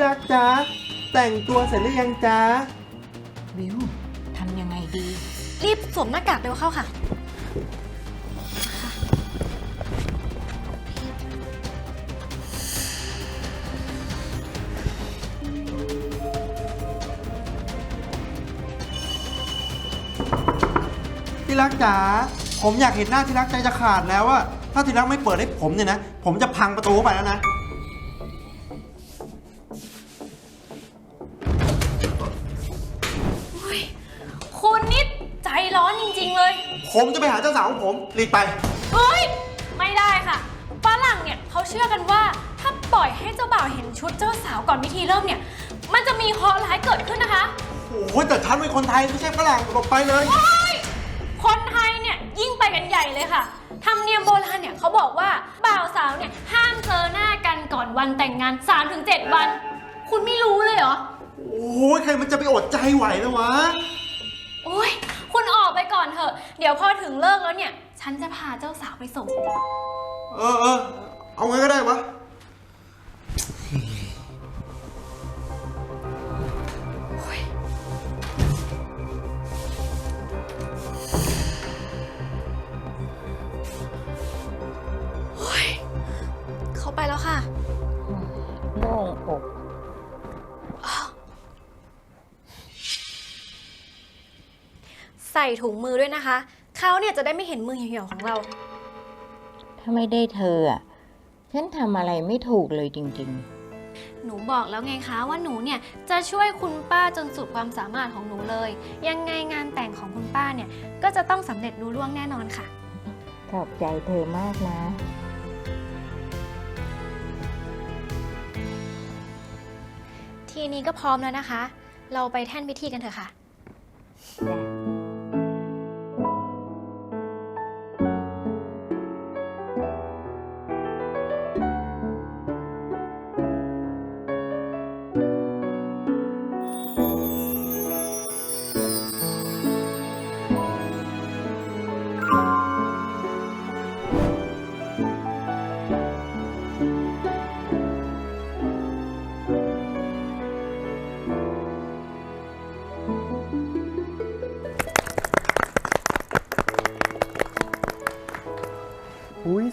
ที่รักจ๊ะ แต่งตัวเสร็จหรือยังจ๊ะ วิวทำยังไงดี รีบสวมหน้ากากเร็วเข้าค่ะ ที่รักจ๋า ผมอยากเห็นหน้าที่รักใจจะขาดแล้วอะถ้าที่รักไม่เปิดให้ผมเนี่ยนะ ผมจะพังประตูเข้าไปแล้วนะ ผมจะไปหาเจ้าสาวของผมรีบไป เฮ้ย ไม่ได้ค่ะ ฝรั่งเนี่ยเขาเชื่อกันว่า ถ้าปล่อยให้เจ้าบ่าวเห็นชุดเจ้าสาวก่อนพิธีเริ่มเนี่ย มันจะมีเคราะห์ร้ายเกิดขึ้นนะคะ โอ้ยแต่ฉันเป็นคนไทยไม่ใช่ฝรั่งหลบไปเลยเฮ้ยคนไทยเนี่ยยิ่งไปกันใหญ่เลยค่ะ ธรรมเนียมโบราณเนี่ยเขาบอกว่าบ่าวสาวเนี่ยห้ามเจอหน้ากันก่อนวันแต่งงาน 3-7 วัน คุณไม่รู้เลยเหรอ โอ้ยใครมันจะไปอดใจไหวนะวะ โอ้ยคุณ ออกไปก่อนเถอะ เดี๋ยวพอถึงเลิกแล้วเนี่ย ฉันจะพาเจ้าสาวไปส่ง เออเออเอาไงก็ได้วะเขาไปแล้วค่ะ โล่งอก ส่ถุงมือด้วยนะคะ เขาเนี่ยจะได้ไม่เห็นมือเหี่ยวๆของเรา ถ้าไม่ได้เธออะฉันทำอะไรไม่ถูกเลยจริงหนูบอกแล้วไงคะว่าหนูเนี่ยจะช่วยคุณป้าจนสุดความสามารถของหนูเลย ยังไงงานแต่งของคุณป้าเนี่ยก็จะต้องสำเร็จรุ่ร่วงแน่นอนค่ะ ๆ ขอบใจเธอมากนะ ทีนี้ก็พร้อมแล้วนะคะ เราไปแท่นพิธีกันเถอะค่ะอุ้ย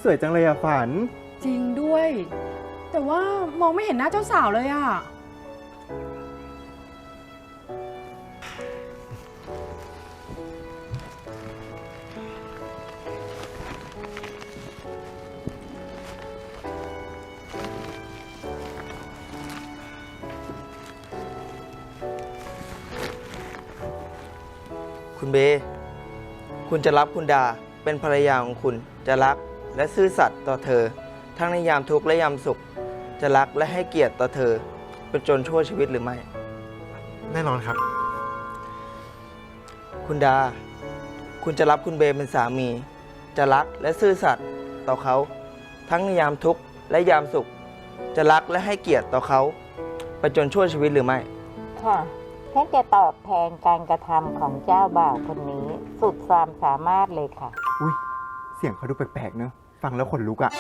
วยจังเลยอะฝัน จริงด้วย แต่ว่ามองไม่เห็นหน้าเจ้าสาวเลยอะคุณเบ คุณจะรับคุณดาเป็นภรรยาของคุณจะรัก และซื่อสัตย์ต่อเธอ ทั้งในยามทุกข์และยามสุข จะรักและให้เกียรติต่อเธอเป็นจนชั่วชีวิตหรือไม่ แน่นอนครับ คุณดา คุณจะรับคุณเบเป็นสามี จะรักและซื่อสัตย์ต่อเขา ทั้งในยามทุกข์และยามสุข จะรักและให้เกียรติต่อเขาไปจนชั่วชีวิตหรือไม่ ค่ะฉันจะตอบแทนการกระทำของเจ้าบ่าวคนนี้ สุดความสามารถเลยค่ะ อุ้ยเสียงเขาดูแปลกๆเนอะ ฟังแล้วขนลุกอะ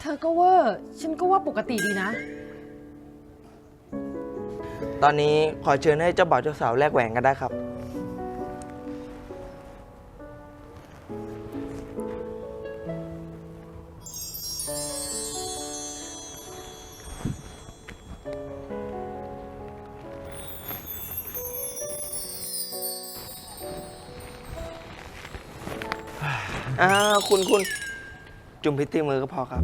เธอก็เวอร์ฉันก็ว่าปกติดีนะ ตอนนี้ขอเชิญให้เจ้าบ่าวเจ้าสาวแลกแหวนกันได้ครับ อ่าคุณคุณ จุ่มพิตตี้มือก็พอครับ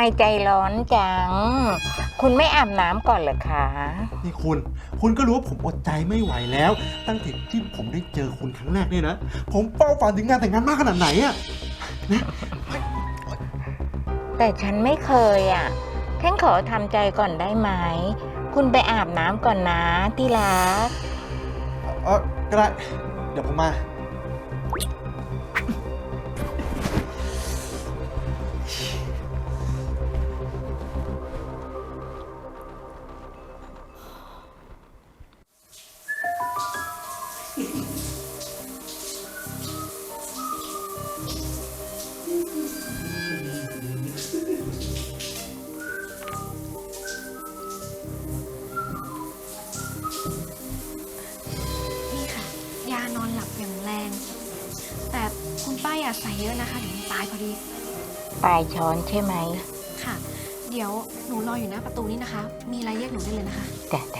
มใจร้อนจัง คุณไม่อาบน้ำก่อนเหรอคะ นี่คุณ คุณก็รู้ว่าผมอดใจไม่ไหวแล้ว ตั้งแต่ที่ผมได้เจอคุณครั้งแรกเนี่ยนะ ผมเฝ้าฝันถึงงานแต่งงานมากขนาดไหนอะแต่ฉันไม่เคยอะฉันขอทำใจก่อนได้ไหม คุณไปอาบน้ำก่อนนะที่รัก เออก็ได้ เดี๋ยวผมมา ใช่ไหมค่ะ เดี๋ยวหนูรออยู่หน้าประตูนี่นะคะ มีอะไรเรียกหนูได้เลยนะคะ จ้ะจ้ะ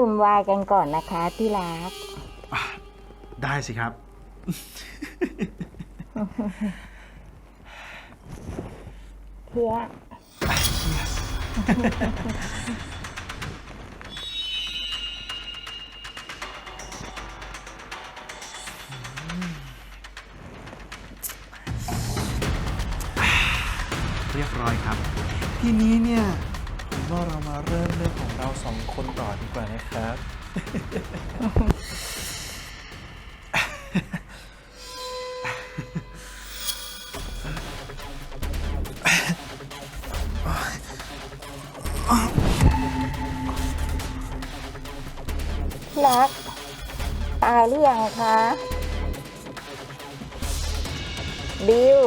ดื่มไวน์กันก่อนนะคะที่รัก ได้สิครับเที่ยเรียบร้อยครับ ทีนี้เนี่ยผม ว่าเรามาเริ่มเรื่องของเราสองคนต่อดีกว่านะครับรักตายหรือยังคะบิว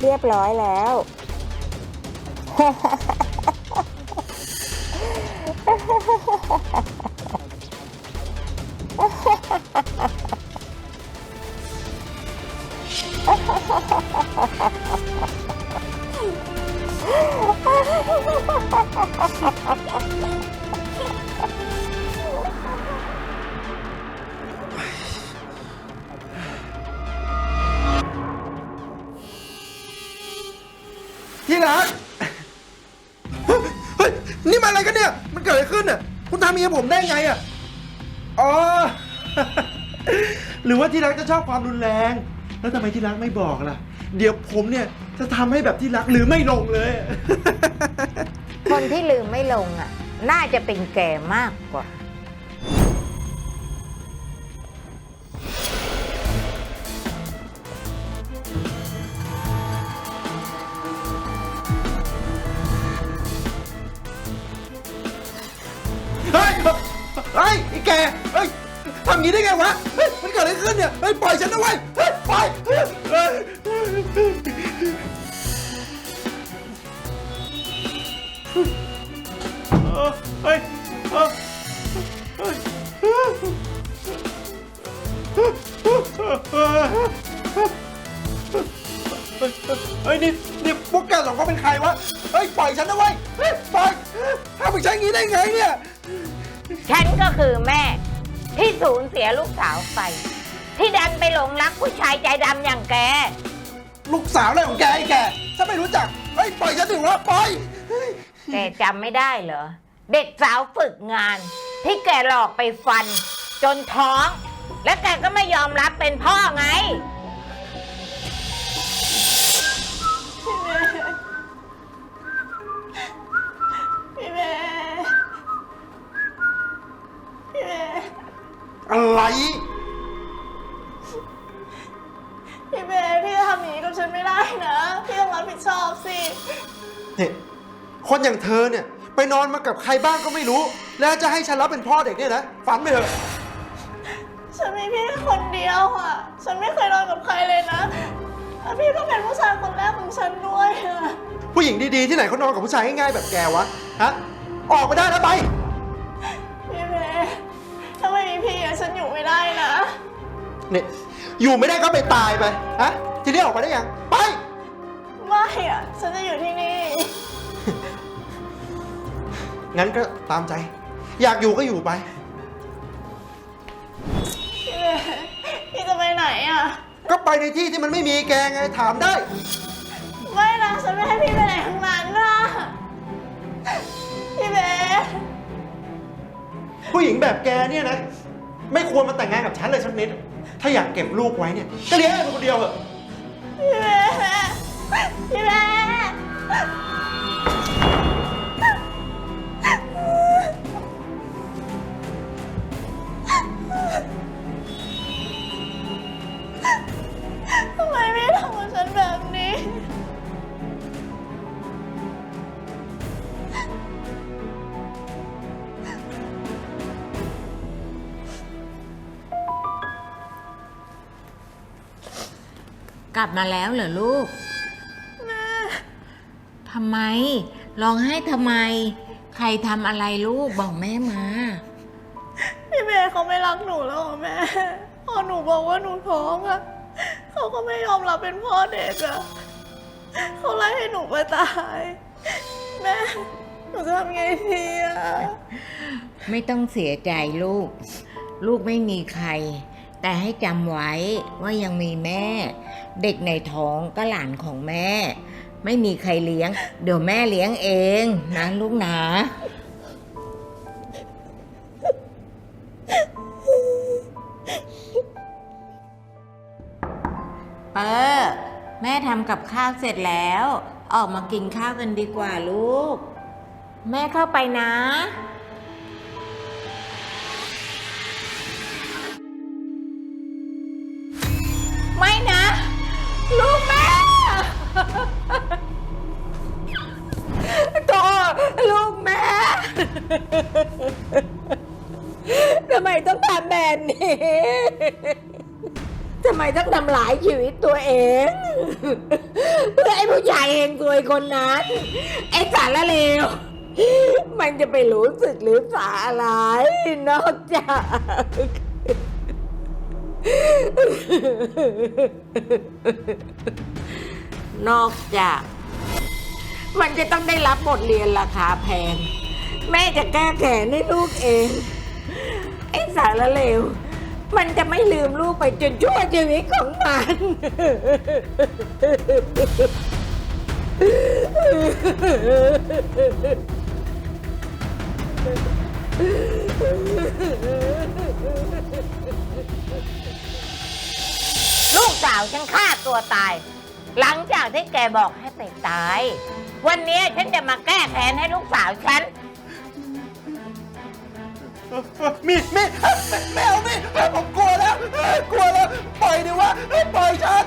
เรียบร้อยแล้ว ที่รักเฮ้ยนี่มันอะไรกันเนี่ย มันเกิดอะไรขึ้นอะ คุณทำเมียผมได้ไงอะ อ๋อ หรือว่าที่รักจะชอบความรุนแรง แล้วทำไมที่รักไม่บอกล่ะ เดี๋ยวผมเนี่ยจะทำให้แบบที่รักหรือไม่ลงเลย คนที่ลืมไม่ลงอะ น่าจะเป็นแกมากกว่า เฮ้ยไอ้แกเฮ้ยทำงี้ได้ไงวะเฮ้ยมันเกิดอะไรขึ้นเนี่ยเฮ้ยปล่อยฉันนะเว้ยเฮ้ยปล่อยเฮ้ยเฮ้ยเฮ้ยเฮ้ยเฮ้ยเฮ้ยนี่นี่พวกแกสองคนเป็นใครวะเฮ้ยปล่อยฉันนะเว้ยเฮ้ยปล่อยทำกับฉันอย่างนี้ได้ไงเนี่ย ฉันก็คือแม่ ที่สูญเสียลูกสาวไป ที่ดันไปหลงรักผู้ชายใจดำอย่างแก ลูกสาวอะไรของแกไอ้แกฉันไม่รู้จักเฮ้ยปล่อยฉันถึงว่าปล่อยแกจำไม่ได้เหรอ เด็กสาวฝึกงาน ที่แกหลอกไปฟัน จนท้อง และแกก็ไม่ยอมรับเป็นพ่อไง อะไร พี่เบย์พี่จะทำอย่างนี้กับฉันไม่ได้นะ พี่ต้องรับผิดชอบสิ เนี่ยคนอย่างเธอเนี่ย ไปนอนมากับใครบ้างก็ไม่รู้ แล้วจะให้ฉันรับเป็นพ่อเด็กเนี่ยนะฝันไปเถอะ ฉันมีพี่แค่คนเดียวอะ ฉันไม่เคยนอนกับใครเลยนะแล้วพี่ก็เป็นผู้ชายคนแรกของฉันด้วยอะ ผู้หญิงดีๆที่ไหนเขานอนกับผู้ชายง่ายๆแบบแกวะฮะออกไปได้แล้วไป พี่อะฉันอยู่ไม่ได้นะ เนี่ยอยู่ไม่ได้ก็ไปตายไปฮะทีนี้ออกไปได้ยังไป ไม่อะฉันจะอยู่ที่นี่ งั้นก็ตามใจ อยากอยู่ก็อยู่ไป พี่เมย์พี่จะไปไหนอะก็ไปในที่ที่มันไม่มีแกไงถามได้ ไม่นะฉันไม่ให้พี่ไปไหนทั้งนั้นนะพี่เมย์ผู้หญิงแบบแกเนี่ยนะ ไม่ควรมาแต่งงานกับฉันเลยสักนิด ถ้าอยากเก็บลูกไว้เนี่ย ก็เลี้ยงให้มันคนเดียวเถอะ พี่แม กลับมาแล้วเหรอลูกแม่ทำไม ร้องไห้ทำไม ใครทำอะไรลูกบอกแม่มา พี่เมย์เขาไม่รักหนูแล้วเหรอแม่พอหนูบอกว่าหนูท้องอะเขาก็ไม่ยอมรับเป็นพ่อเด็กอะเขาไล่ให้หนูไปตาย แม่ หนูจะทำไงดีอะไม่ต้องเสียใจลูก ลูกไม่มีใคร แต่ให้จำไว้ว่ายังมีแม่ เด็กในท้องก็หลานของแม่ ไม่มีใครเลี้ยง เดี๋ยวแม่เลี้ยงเองนะลูกนะเปอร์แม่ทำกับข้าวเสร็จแล้ว ออกมากินข้าวกันดีกว่าลูก แม่เข้าไปนะ ลูกแม่โตลูกแม่ทำไมต้องทำแบบนี้ทำไมต้องทำลายชีวิตตัวเอง เพื่อไอ้ผู้ชายเองกวยคนนั้น ไอ้สารเลวมันจะไปรู้สึกหรือสาอะไรนอกจาก นอกจาก มันจะต้องได้รับบทเรียนราคาแพง แม่จะแก้แค้นให้ลูกเอง ไอ้สารเลว มันจะไม่ลืมลูกไปจนชั่วชีวิตของมันลู สาวฉันฆ่าตัวตาย หลังจากที่แกบอกให้ไปตาย วันนี้ฉันจะมาแก้แค้นให้ลูกสาวฉัน มีดมีดไม่เอามีดผมกลัวแล้ว กลัวแล้ว ปล่อยดิวะปล่อยฉัน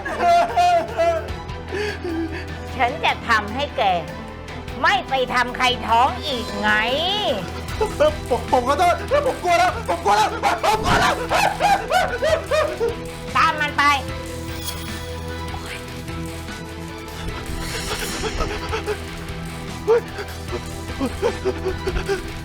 ฉันจะทำให้แก ไม่ไปทำใครท้องอีกไง ผมผมขอโทษผมกลัวแล้ว ผมกลัวแล้ว ผมกลัวแล้ว ตามมันไป Ha ha ha ha ha!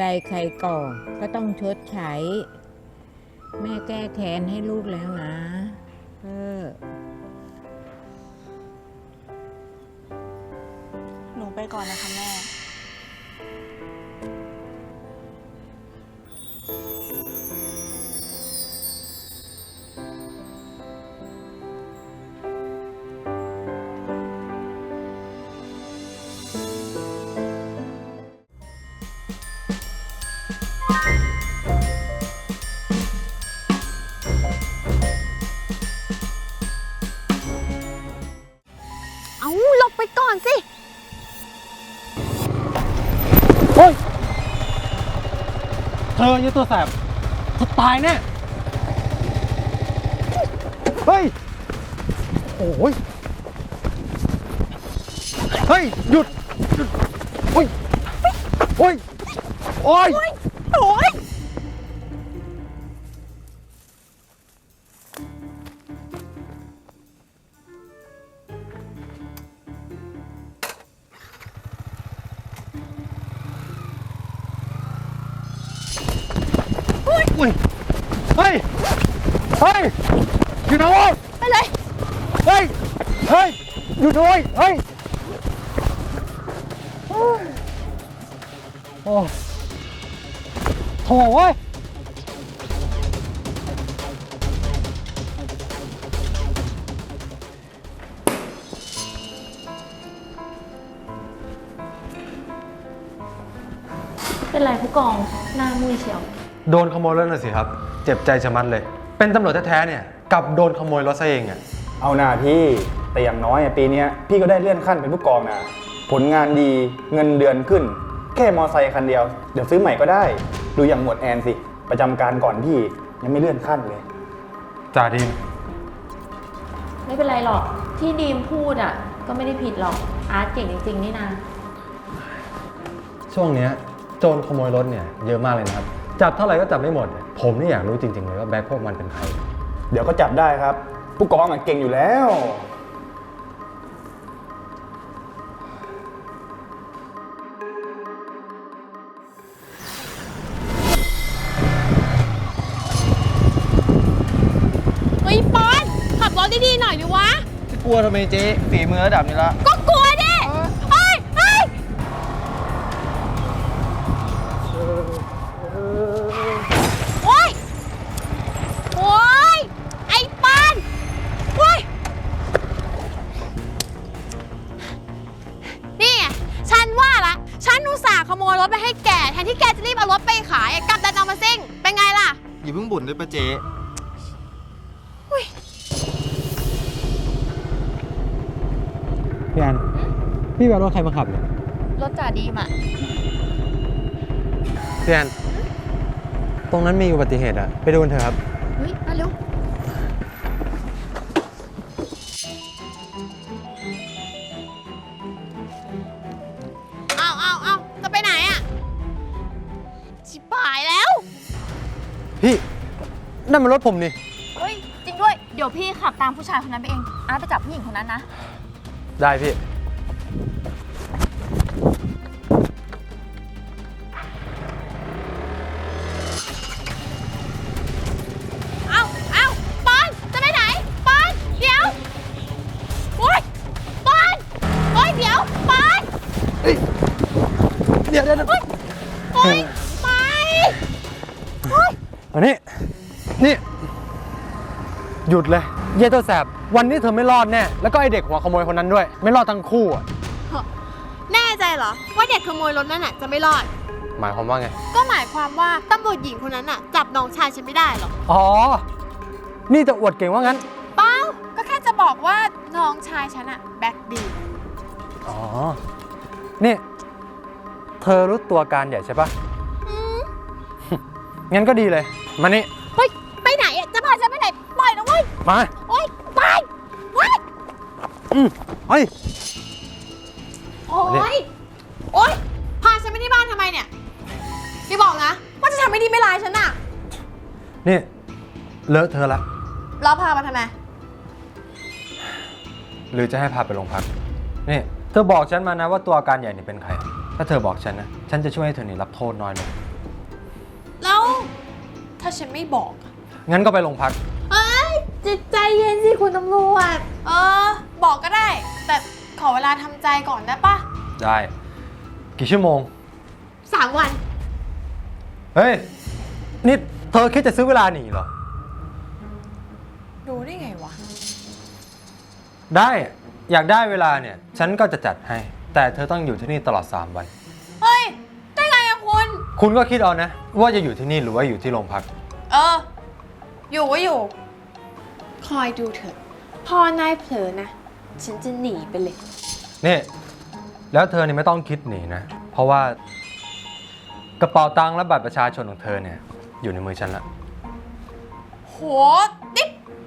ใดใครก่อ ก็ต้องชดใช้ แม่แก้แทนให้ลูกแล้วนะเออหนูไปก่อนนะคะแม่ ตัวแสบจะตายแน่เฮ้ย โอ้ย เฮ้ย หยุด หยุด โอ้ย โอ้ย โอ้ย โอ้ย มุ้ยเชียว โดนขโมยรถน่ะสิครับ เจ็บใจชะมัดเลย เป็นตำรวจแท้ๆเนี่ยกลับโดนขโมยรถซะเองอะเอาหน้าพี่แต่อย่างน้อยอะปีเนี้ยพี่ก็ได้เลื่อนขั้นเป็นผู้กองนะผลงานดีเงินเดือนขึ้น แค่มอไซค์คันเดียว เดี๋ยวซื้อใหม่ก็ได้ ดูอย่างหมวดแอนสิ ประจำการก่อนพี่ยังไม่เลื่อนขั้นเลย จ่าทีมไม่เป็นไรหรอกที่ดีมพูดอะ ก็ไม่ได้ผิดหรอกอาร์ตเก่งจริงๆนี่นาช่วงเนี้ย โจรขโมยรถเนี่ยเยอะมากเลยนะครับ จับเท่าไหร่ก็จับไม่หมด ผมนี่อยากรู้จริงๆเลยว่าแบ็คพวกมันเป็นใคร เดี๋ยวก็จับได้ครับ ผู้กองอะเก่งอยู่แล้ว เฮ้ยปอนขับรถดีๆหน่อยดิวะจะกลัวทำไมเจ๊ฝีมือระดับนี้ละ ก็ อย่าเพิ่งบ่นเลยป้าเจ๊พี่แอนพี่แบบรถใครมาขับเนี่ยรถจ่าดีมอะพี่แอนตรงนั้นมีอุบัติเหตุอะไปดูกันเถอะครับ เฮ้ยมาเร็วเอาเอาเอาจะไปไหนอะชิบหายแล้ว พี่ นั่นมันรถผมนี่ เฮ้ย จริงด้วย เดี๋ยวพี่ขับตามผู้ชายคนนั้นไปเองอาร์ตไปจับผู้หญิงคนนั้นนะ ได้พี่ หยุดเลยเย่ตัวแสบวันนี้เธอไม่รอดแน่แล้วก็ไอเด็กหัวขโมยคนนั้นด้วย ไม่รอดทั้งคู่อะแน่ใจเหรอ ว่าเด็กขโมยรถนั่นน่ะจะไม่รอด หมายความว่าไง ก็หมายความว่าตำรวจหญิงคนนั้นน่ะจับน้องชายฉันไม่ได้หรอกอ๋อ นี่จะอวดเก่งว่างั้น เปล่าก็แค่จะบอกว่าน้องชายฉันอะแบ็คดีอ๋อ นี่ เธอรู้ตัวการใหญ่ใช่ปะงั้นก็ดีเลย มานี่ มาโอ๊ยไปเว้ยอืมเฮ้ย โอ๊ยโอ๊ยพาฉันไปที่บ้านทำไมเนี่ยพี่บอกนะว่าจะทำไม่ดีไม่ร้ายฉันอะนี่เลอะเธอละ แล้วพามาทำไมหรือจะให้พาไปโรงพัก นี่ เธอบอกฉันมานะว่าตัวการใหญ่นี่เป็นใคร ถ้าเธอบอกฉันนะ ฉันจะช่วยให้เธอนี่รับโทษน้อยลงแล้วถ้าฉันไม่บอกอะงั้นก็ไปโรงพักเอ้ย จิตใจเย็นสิคุณตำรวจ เออ บอกก็ได้ แต่ขอเวลาทำใจก่อนได้ปะได้ กี่ชั่วโมง สามวัน เฮ้ย นี่เธอคิดจะซื้อเวลาหนีเหรอรู้ได้ไงวะ ได้อยากได้เวลาเนี่ย ฉันก็จะจัดให้ แต่เธอต้องอยู่ที่นี่ตลอด 3 วัน เฮ้ย ได้ไงอะคุณ คุณก็คิดเอานะ ว่าจะอยู่ที่นี่หรือว่าอยู่ที่โรงพัก เออ อยู่ก็อยู่ คอยดูเถอะ พอนายเผลอนะ ฉันจะหนีไปเลย นี่แล้วเธอเนี่ยไม่ต้องคิดหนีนะ เพราะว่ากระเป๋าตังค์และบัตรประชาชนของเธอเนี่ยอยู่ในมือฉันละ โห นี่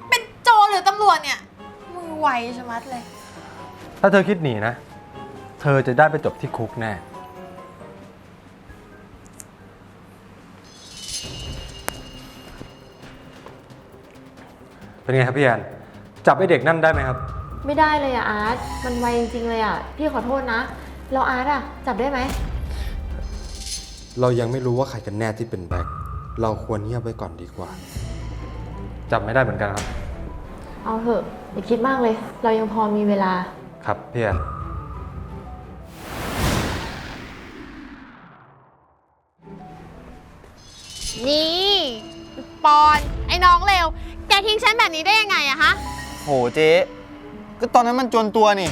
เป็นโจรหรือตำรวจเนี่ย มือไวชะมัดเลย ถ้าเธอคิดหนีนะ เธอจะได้ไปจบที่คุกแน่ เป็นไงครับพี่แอนจับไอเด็กนั่นได้ไหมครับ ไม่ได้เลยอะอาร์ต มันไวจริงๆเลยอะพี่ขอโทษนะแล้วอาร์ตอะจับได้ไหม เรายังไม่รู้ว่าใครกันแน่ที่เป็นแบ็คเราควรเงียบไว้ก่อนดีกว่า จับไม่ได้เหมือนกันครับ เอาเถอะอย่าคิดมากเลย เรายังพอมีเวลา ครับพี่แอนนี่ นแบบนี้ได้ยังไงอะฮะ โหเจ๊ก็ตอนนั้นมันจนตัวนี่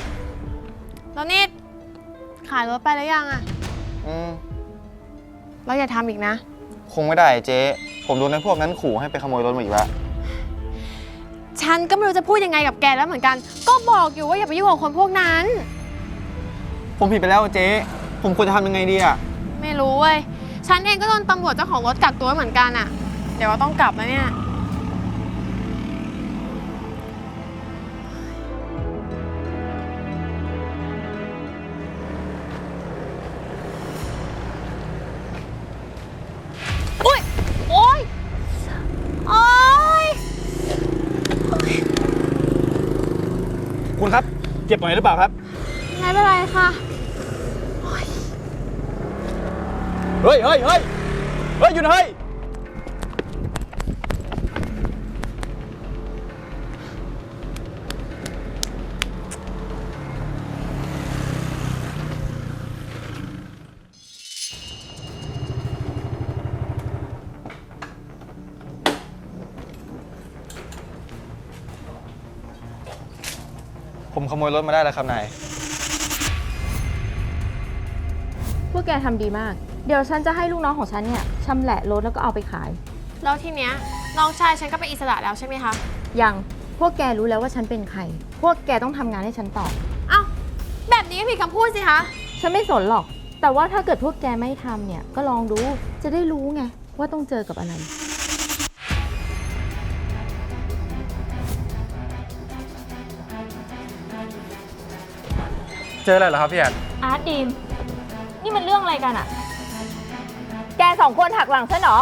แล้วนี่ขายรถไปแล้วยังอะอืม เราอย่าทำอีกนะ คงไม่ได้เจ๊ ผมโดนในพวกนั้นขู่ให้ไปขโมยรถมาอีกแล้วฉันก็ไม่รู้จะพูดยังไงกับแกแล้วเหมือนกัน ก็บอกอยู่ว่าอย่าไปยุ่งกับคนพวกนั้น ผมผิดไปแล้วเจ๊ ผมควรจะทำยังไงดีอะไม่รู้เว้ย ฉันเองก็โดนตำรวจเจ้าของรถกักตัวไว้เหมือนกันอะเดี๋ยวเราต้องกลับแล้วเนี่ยอุ้ย จ็บหน่อยหรือเปล่าครับ ไม่เป็นไรค่ะ เฮ้ยเฮ้ยเฮ้ยเฮ้ยหยุดเฮ้ย ขโมยรถมาได้แล้วครับนาย พวกแกทำดีมาก เดี๋ยวฉันจะให้ลูกน้องของฉันเนี่ยชำแหละรถแล้วก็เอาไปขาย แล้วทีเนี้ยน้องชายฉันก็เป็นอิสระแล้วใช่ไหมคะ ยัง พวกแกรู้แล้วว่าฉันเป็นใคร พวกแกต้องทำงานให้ฉันต่อ เอ้าแบบนี้ก็ผิดคำพูดสิคะ ฉันไม่สนหรอก แต่ว่าถ้าเกิดพวกแกไม่ทำเนี่ย ก็ลองดู จะได้รู้ไงว่าต้องเจอกับอะไร เจออะไรเหรอครับพี่แอนอาร์ตดีมนี่มันเรื่องอะไรกันอะแกสองคนหักหลังฉันเหรอ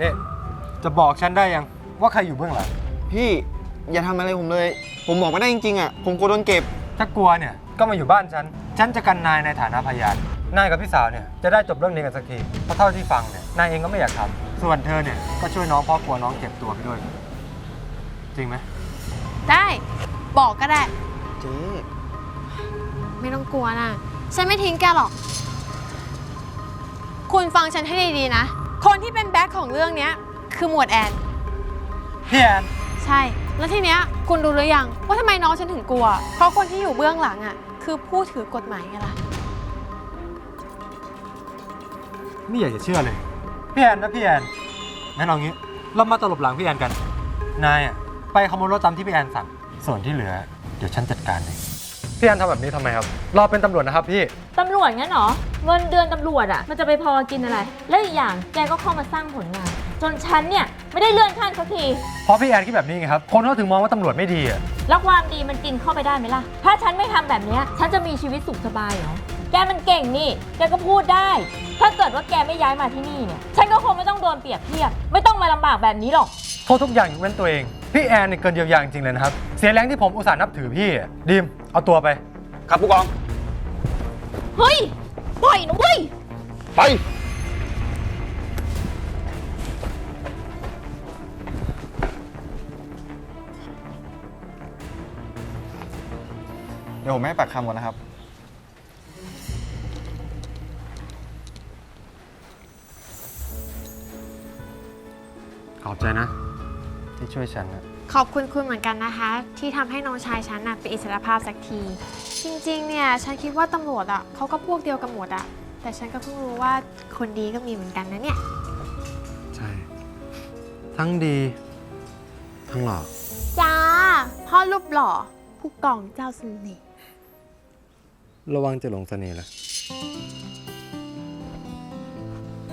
นี่จะบอกฉันได้ยังว่าใครอยู่เบื้องหลัง พี่อย่าทำอะไรผมเลย ผมบอกไม่ได้จริงๆอะ ผมกลัวโดนเก็บ ถ้ากลัวเนี่ยก็มาอยู่บ้านฉัน ฉันจะกันนายในฐานะพยาน นายกับพี่สาวเนี่ยจะได้จบเรื่องนี้กันสักที เพราะเท่าที่ฟังเนี่ยนายเองก็ไม่อยากทำส่วนเธอเนี่ยก็ช่วยน้องเพราะกลัวน้องเจ็บตัวไปด้วย จริงไหมได้ บอกก็ได้ เจ๊ไม่ต้องกลัวนะ ฉันไม่ทิ้งแกหรอก คุณฟังฉันให้ดีๆนะ คนที่เป็นแบ็คของเรื่องเนี้ย คือหมวดแอน พี่แอนใช่ แล้วทีเนี้ยคุณรู้หรือยัง ว่าทำไมน้องฉันถึงกลัว เพราะคนที่อยู่เบื้องหลังอะ คือผู้ถือกฎหมายไงล่ะ ไม่อยากจะเชื่อเลย พี่แอนนะพี่แอนงั้นเอางี้ เรามาตลบหลังพี่แอนกัน นายอะ ไปขโมยรถตามที่พี่แอนสั่ง ส่วนที่เหลือ เดี๋ยวฉันจัดการเอง พี่แอนทำแบบนี้ทำไมครับ เราเป็นตำรวจนะครับพี่ ตำรวจงั้นเหรอ เงินเดือนตำรวจอะมันจะไปพอกินอะไร และอีกอย่างแกก็เข้ามาสร้างผลงาน จนฉันเนี่ย ไม่ได้เลื่อนขั้นสักที เพราะพี่แอนคิดแบบนี้ไงครับ คนเขาถึงมองว่าตำรวจไม่ดีอะแล้วความดีมันกินเข้าไปได้ไหมล่ะ ถ้าฉันไม่ทำแบบเนี้ยฉันจะมีชีวิตสุขสบายเหรอ แกมันเก่งนี่ แกก็พูดได้ ถ้าเกิดว่าแกไม่ย้ายมาที่นี่เนี่ย ฉันก็คงไม่ต้องโดนเปรียบเทียบ ไม่ต้องมาลำบากแบบนี้หรอก โทษทุกอย่างยกเว้นตัวเองพี่แอนเนี่ยเกินเยียวยาจริงๆเลยนะครับ เสียแรงที่ผมอุตส่าห์นับถือพี่อะดีมเอาตัวไป ครับผู้กอง เฮ้ย ปล่อยนะเว้ย ไปดี๋ยวผมให้ปากคำก่อนนะครับ ช่วยฉันนะขอบคุณคุณเหมือนกันนะคะ ที่ทำให้น้องชายฉันน่ะเป็นอิสรภาพสักที จริงๆ เนี่ยฉันคิดว่าตำรวจอะเขาก็พวกเดียวกันหมดอะ แต่ฉันก็เพิ่งรู้ว่าคนดีก็มีเหมือนกันนะเนี่ย ใช่ ทั้งดี ทั้งหล่อจ้า พ่อรูปหล่อ ผู้กองเจ้าเสน่ห์ระวังจะหลงเสน่ห์ละ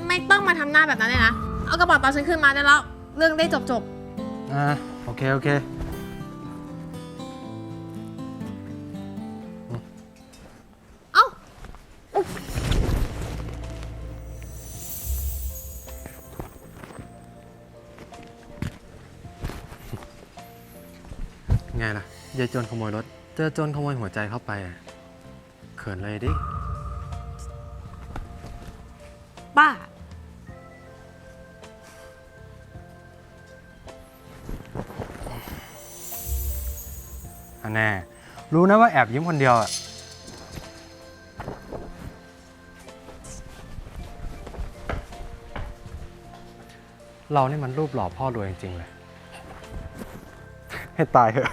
ไม่ต้องมาทำหน้าแบบนั้นเลยนะ เอากระเป๋าตังค์ฉันขึ้นมาได้แล้ว เรื่องได้จบ อ่าโอเค โอเคๆเอ้าไงล่ะยายโจรขโมยรถ เจอโจรขโมยหัวใจเข้าไปอะเขินเลยดิ รู้นะว่าแอบยิ้มคนเดียวอะเรานี่มันรูปหล่อพ่อรวยจริงๆเลย ให้ตายเถอะ